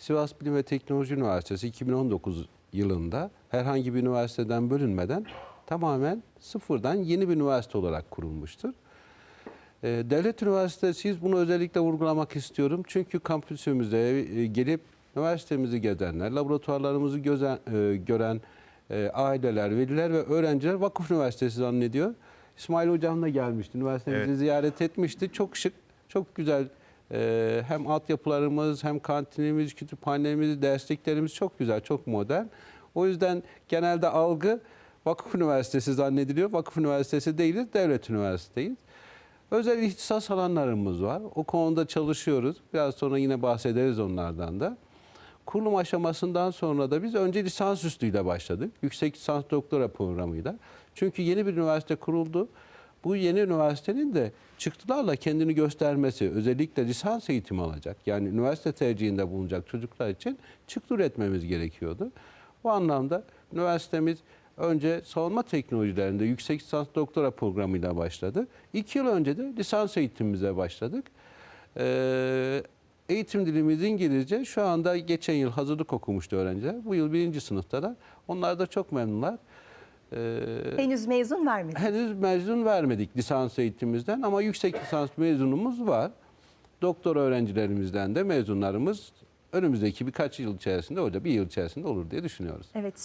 Sivas Bilim ve Teknoloji Üniversitesi 2019 yılında herhangi bir üniversiteden bölünmeden tamamen sıfırdan yeni bir üniversite olarak kurulmuştur. Ee, Devlet üniversitesiyiz. Bunu özellikle vurgulamak istiyorum. Çünkü kampüsümüze e, gelip üniversitemizi gezenler, laboratuvarlarımızı gözen, e, gören e, aileler, veliler ve öğrenciler Vakıf Üniversitesi zannediyor. İsmail Hocam da gelmişti. Üniversitemizi Evet. ziyaret etmişti. Çok şık, çok güzel e, hem altyapılarımız hem kantinimiz, kütüphanemiz, dersliklerimiz çok güzel, çok modern. O yüzden genelde algı Vakıf Üniversitesi zannediliyor. Vakıf Üniversitesi değiliz, devlet üniversiteyiz. Özel ihtisas alanlarımız var. O konuda çalışıyoruz. Biraz sonra yine bahsederiz onlardan da. Kurulum aşamasından sonra da biz önce lisansüstüyle başladık. Yüksek lisans doktora programıyla. Çünkü yeni bir üniversite kuruldu. Bu yeni üniversitenin de çıktılarla kendini göstermesi, özellikle lisans eğitimi alacak, yani üniversite tercihinde bulunacak çocuklar için çıktı üretmemiz gerekiyordu. Bu anlamda üniversitemiz önce savunma teknolojilerinde yüksek lisans doktora programıyla başladı. İki yıl önce de lisans eğitimimize başladık. Ee, eğitim dilimiz İngilizce. Şu anda geçen yıl hazırlık okumuştu öğrenciler. Bu yıl birinci sınıfta da. Onlar da çok memnunlar. Ee, Henüz mezun vermedi. henüz mezun vermedik lisans eğitimimizden ama yüksek lisans mezunumuz var. Doktor öğrencilerimizden de mezunlarımız önümüzdeki birkaç yıl içerisinde, o da bir yıl içerisinde olur diye düşünüyoruz. Evet